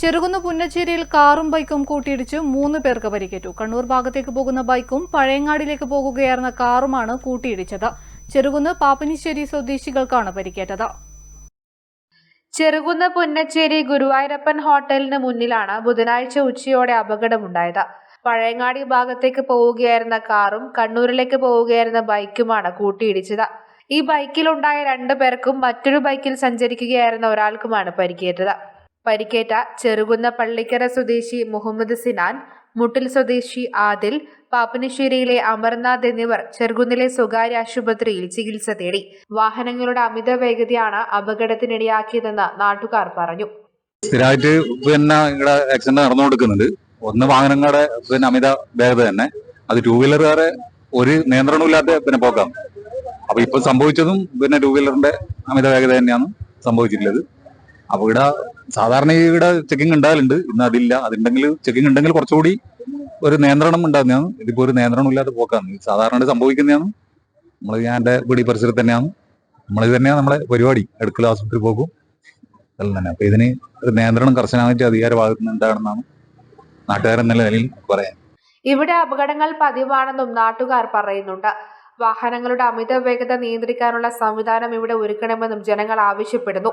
ചെറുകുന്ന് പുന്നച്ചേരിയിൽ കാറും ബൈക്കും കൂട്ടിയിടിച്ച് മൂന്ന് പേർക്ക് പരിക്കേറ്റു. കണ്ണൂർ ഭാഗത്തേക്ക് പോകുന്ന ബൈക്കും പഴയങ്ങാടിലേക്ക് പോകുകയായിരുന്ന കാറുമാണ് കൂട്ടിയിടിച്ചത്. ചെറുകുന്ന് പാപ്പനിശ്ശേരി സ്വദേശികൾക്കാണ് പരിക്കേറ്റത്. ചെറുകുന്ന് പുന്നച്ചേരി ഗുരുവായൂരപ്പൻ ഹോട്ടലിന് മുന്നിലാണ് ബുധനാഴ്ച ഉച്ചയോടെ അപകടമുണ്ടായത്. പഴയങ്ങാടി ഭാഗത്തേക്ക് പോവുകയായിരുന്ന കാറും കണ്ണൂരിലേക്ക് പോവുകയായിരുന്ന ബൈക്കുമാണ് കൂട്ടിയിടിച്ചത്. ഈ ബൈക്കിലുണ്ടായ രണ്ടു പേർക്കും മറ്റൊരു ബൈക്കിൽ സഞ്ചരിക്കുകയായിരുന്ന ഒരാൾക്കുമാണ് പരിക്കേറ്റത്. പരിക്കേറ്റ ചെറുകുന്ന പള്ളിക്കര സ്വദേശി മുഹമ്മദ് സിനാൻ മുട്ടിൽ സ്വദേശി ആദിൽ പാപ്പനശ്ശേരിയിലെ അമർനാഥ് എന്നിവർ ചെറുകുന്നിലെ സ്വകാര്യ ആശുപത്രിയിൽ ചികിത്സ തേടി. വാഹനങ്ങളുടെ അമിത വേഗതയാണ് അപകടത്തിനിടയാക്കിയതെന്ന് നാട്ടുകാർ പറഞ്ഞു. സ്ഥിരമായിട്ട് പിന്നെ ഇവിടെ ആക്സിഡന്റ് നടന്നുകൊടുക്കുന്നുണ്ട് ഒന്ന് വാഹനങ്ങളുടെ പിന്നെ അമിത വേഗത തന്നെ. അത് ടൂ വീലറുകാരെ ഒരു നിയന്ത്രണമില്ലാത്ത പിന്നെ പോക്കാം. അപ്പൊ ഇപ്പൊ സംഭവിച്ചതും പിന്നെ ടൂ വീലറിന്റെ അമിത വേഗത തന്നെയാണ് സംഭവിച്ചിട്ടുള്ളത്. അപ്പൊ ഇവിടെ സാധാരണ ഇവിടെ ചെക്കിംഗ് ഉണ്ടാകലുണ്ട്. ഇന്ന് അതില്ല. അതുണ്ടെങ്കിൽ ചെക്കിംഗ് ഉണ്ടെങ്കിൽ കുറച്ചുകൂടി ഒരു നിയന്ത്രണം ഉണ്ടാകുന്നതാണ്. ഇതിപ്പോ ഒരു നിയന്ത്രണം ഇല്ലാത്ത പോക്കാണ്. സാധാരണ സംഭവിക്കുന്നതാണ്. നമ്മൾ ഞാൻ എന്റെ വീടി പരിസരത്ത് തന്നെയാണ്. നമ്മളിത് തന്നെയാണ് നമ്മളെ പരിപാടി. അടുക്കള ആശുപത്രി പോകും. അതെല്ലാം തന്നെ അപ്പൊ ഇതിന് ഒരു നിയന്ത്രണം കർശനമായിട്ട് അധികാര ഭാഗത്ത് നിന്ന് ഉണ്ടാകണമെന്നാണ് നാട്ടുകാരെന്ന നിലയിൽ പറയാൻ. ഇവിടെ അപകടങ്ങൾ പതിവാണെന്നും നാട്ടുകാർ പറയുന്നുണ്ട്. വാഹനങ്ങളുടെ അമിത വേഗത നിയന്ത്രിക്കാനുള്ള സംവിധാനം ഇവിടെ ഒരുക്കണമെന്നും ജനങ്ങൾ ആവശ്യപ്പെടുന്നു.